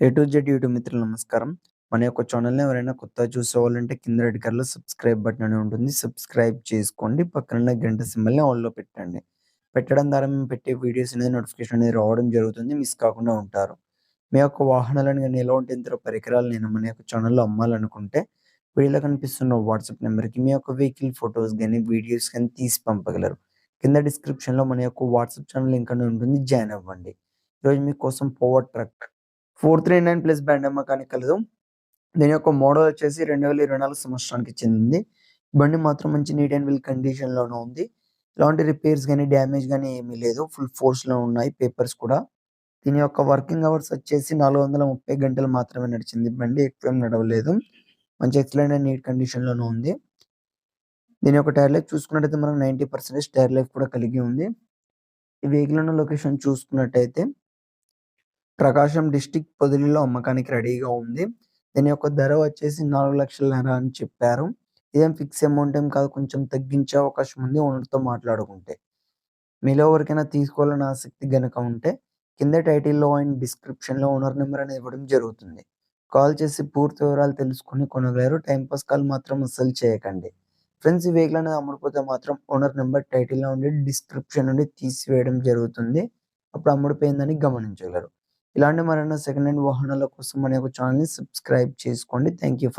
A to Z YouTube మిత్రులు నమస్కారం. మన యొక్క ఛానల్‌ని ఎవరైనా కొత్తగా చూసుకోవాలంటే కింద రెడ్ కలర్‌లో సబ్స్క్రైబ్ బటన్ అని ఉంటుంది. సబ్స్క్రైబ్ చేసుకోండి. పక్కనున్న గంట సింబల్‌ని ఆల్‌లో పెట్టండి. పెట్టడం ద్వారా మేము పెట్టే వీడియోస్ అనేది నోటిఫికేషన్ అనేది రావడం జరుగుతుంది. మిస్ కాకుండా ఉంటారు. మీ యొక్క వాహనాలను కానీ ఎలాంటి ఇంత పరికరాలు నేను మన యొక్క ఛానల్‌లో అమ్మాలనుకుంటే వీడియోలో కనిపిస్తున్న వాట్సాప్ నెంబర్‌కి మీ యొక్క వెహికల్ ఫొటోస్ కానీ వీడియోస్ కానీ తీసి పంపగలరు. కింద డిస్క్రిప్షన్‌లో మన యొక్క వాట్సాప్ ఛానల్ లింక్ అని ఉంటుంది. జాయిన్ అవ్వండి. ఈరోజు మీకోసం power four three nine plus band అమ్మకానికి కలదు. దీని యొక్క మోడల్ వచ్చేసి 2024 సంవత్సరానికి చెందింది. బండి మాత్రం మంచి నీట్ అండ్ వెల్ కండిషన్‌లోనే ఉంది. ఎలాంటి రిపేర్స్ కానీ డ్యామేజ్ కానీ ఏమీ లేదు. ఫుల్ ఫోర్స్‌లో ఉన్నాయి పేపర్స్ కూడా. దీని యొక్క వర్కింగ్ అవర్స్ వచ్చేసి 430 గంటలు మాత్రమే నడిచింది బండి. ఎక్కువ నడవలేదు. మంచి ఎక్సలెంట్ అండ్ నీట్ కండిషన్‌లోనే ఉంది. దీని యొక్క టైర్ లైఫ్ చూసుకున్నట్టయితే మనకు 90% టైర్ లైఫ్ కూడా కలిగి ఉంది. ఈ వెహికల్ ఉన్న లొకేషన్ చూసుకున్నట్టయితే ప్రకాశం డిస్టిక్ పొదిలిలో అమ్మకానికి రెడీగా ఉంది. దీని యొక్క ధర వచ్చేసి 4,00,000 అని చెప్పారు. ఇదేం ఫిక్స్ అమౌంట్ ఏం కాదు. కొంచెం తగ్గించే అవకాశం ఉంది ఓనర్‌తో మాట్లాడుకుంటే. మీలో ఎవరికైనా తీసుకోవాలని ఆసక్తి గనక ఉంటే కింద టైటిల్‌లో అండ్ డిస్క్రిప్షన్‌లో ఓనర్ నెంబర్ అనేది ఇవ్వడం జరుగుతుంది. కాల్ చేసి పూర్తి వివరాలు తెలుసుకొని కొనగలరు. టైంపాస్ పాస్ కాల్ మాత్రం అస్సలు చేయకండి. ఫ్రెండ్స్ ఈ వెహికల్ అనేది అమ్ముడుపోతే మాత్రం ఓనర్ నెంబర్ టైటిల్‌లో ఉండి డిస్క్రిప్షన్ నుండి తీసివేయడం జరుగుతుంది. అప్పుడు అమ్ముడుపోయిందని గమనించగలరు. ఇలాంటి మరెన్నో సెకండ్ హ్యాండ్ వాహనాల కోసం మన యొక్క ఛానల్‌ని సబ్స్క్రైబ్ చేసుకోండి. Thank you for